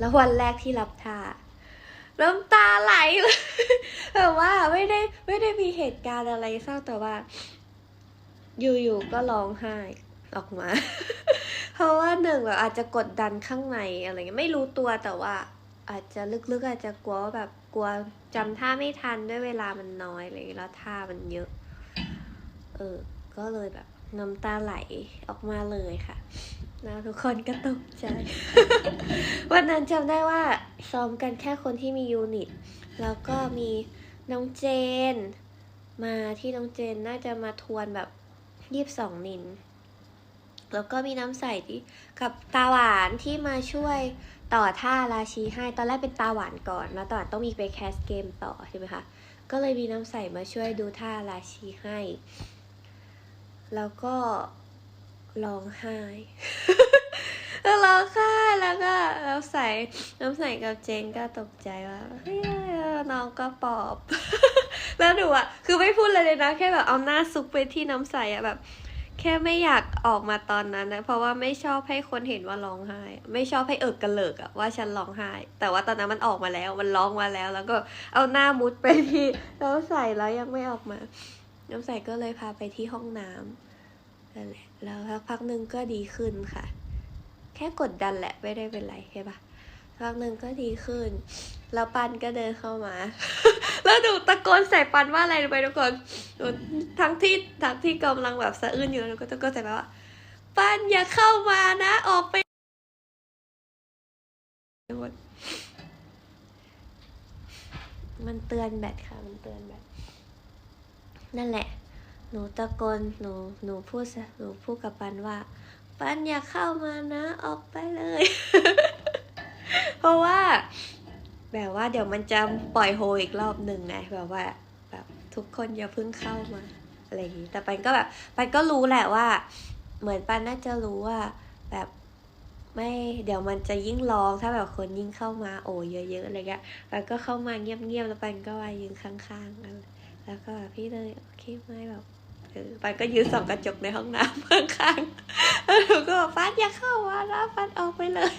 แล้ววันแรกที่รับท่าน้ำตาไหลเลยแต่ว่าไม่ได้ไม่ได้มีเหตุการณ์อะไรเศร้าแต่ว่า อยู่ๆก็ร้องไห้ออกมา เพราะว่าหนึ่งแบบอาจจะกดดันข้างในอะไรเงี้ยไม่รู้ตัวแต่ว่า อาจจะลึกๆอาจจะกลัวว่าแบบกลัวจำท่าไม่ทันด้วยเวลามันน้อยอะไรเลยแล้วท่ามันเยอะ เออ ก็เลยแบบน้ำตาไหลออกมาเลยค่ะ แล้วทุกคนก็ตกใจ วันนั้นจำได้ว่าซ้อมกันแค่คนที่มียูนิต แล้วก็มีน้องเจน มาที่น้องเจนน่าจะมาทวนแบบยี่สิบสองนิน แล้วก็มีน้ำใสที่กับตาหวานที่มาช่วยต่อท่าราชีให้ ตอนแรกเป็นตาหวานก่อน แล้วตาหวานต้องมีไปแคสเกมต่อใช่ไหมคะ ก็เลยมีน้ำใสมาช่วยดูท่าราชีให้ แล้วก็ร้องไห้ แล้วร้องไห้แล้วก็น้ำใสน้ำใสกับเจนก็ตกใจว่าน้องก็ปอบ แล้วหนูอะคือไม่พูดเลยเลยนะ แค่แบบเอาหน้าซุกไปที่น้ำใสอะแบบ แค่ไม่อยากออกมาตอนนั้นนะ เพราะว่าไม่ชอบให้คนเห็นว่าร้องไห้ ไม่ชอบให้เอิกกระเลิกอะว่าฉันร้องไห้ แต่ว่าตอนนั้นมันออกมาแล้ว มันร้องมาแล้ว แล้วก็เอาหน้ามุดไปที่น้ำใสแล้วยังไม่ออกมา น้ำใสก็เลยพาไปที่ห้องน้ำนั่นแหละแล้วสักพักหนึ่งก็ดีขึ้นค่ะ ค่กดดันแหละไม่ได้เป็นไรใช่ปะพักหนึ่งก็ดีขึ้น แล้วปันก็เดินเข้ามา แล้วดูตะโกนใส่ปันว่าอะไรไหมทุกคนหนูทั้งที่ทั้งที่กำลังแบบสะอื้นอยู่แล้วก็ตะโกนใส่ไปว่า ปันอย่าเข้ามานะออกไปมดมันเตือนแบตค่ะ มันเตือนแบตนั่นแหละ หนูตะโกนหนูหนูพูดหนูพูดกับปันว่า ปันอย่าเข้ามานะออกไปเลย เพราะว่า แบบว่าเดี๋ยวมันจะปล่อยโฮอีกรอบหนึ่งไงแบบว่า แบบทุกคนอย่าเพิ่งเข้ามาอะไรอย่างนี้แต่ปันก็แบบปันก็รู้แหละว่า เหมือนปันน่าจะรู้ว่า แบบไม่เดี๋ยวมันจะยิ่งร้องถ้าแบบคนยิ่งเข้ามาโอ้เยอะๆอะไรเงี้ยปันก็เข้ามาเงียบๆแล้วปันก็วายืนข้างๆกันแล้วก็แบบพี่เลยโอเคไหมแบบ เออปันก็ยืนส่องกระจกในห้องน้ำข้างๆแล้วหนูก็บอกปันอย่าเข้ามานะปันออกไปเลย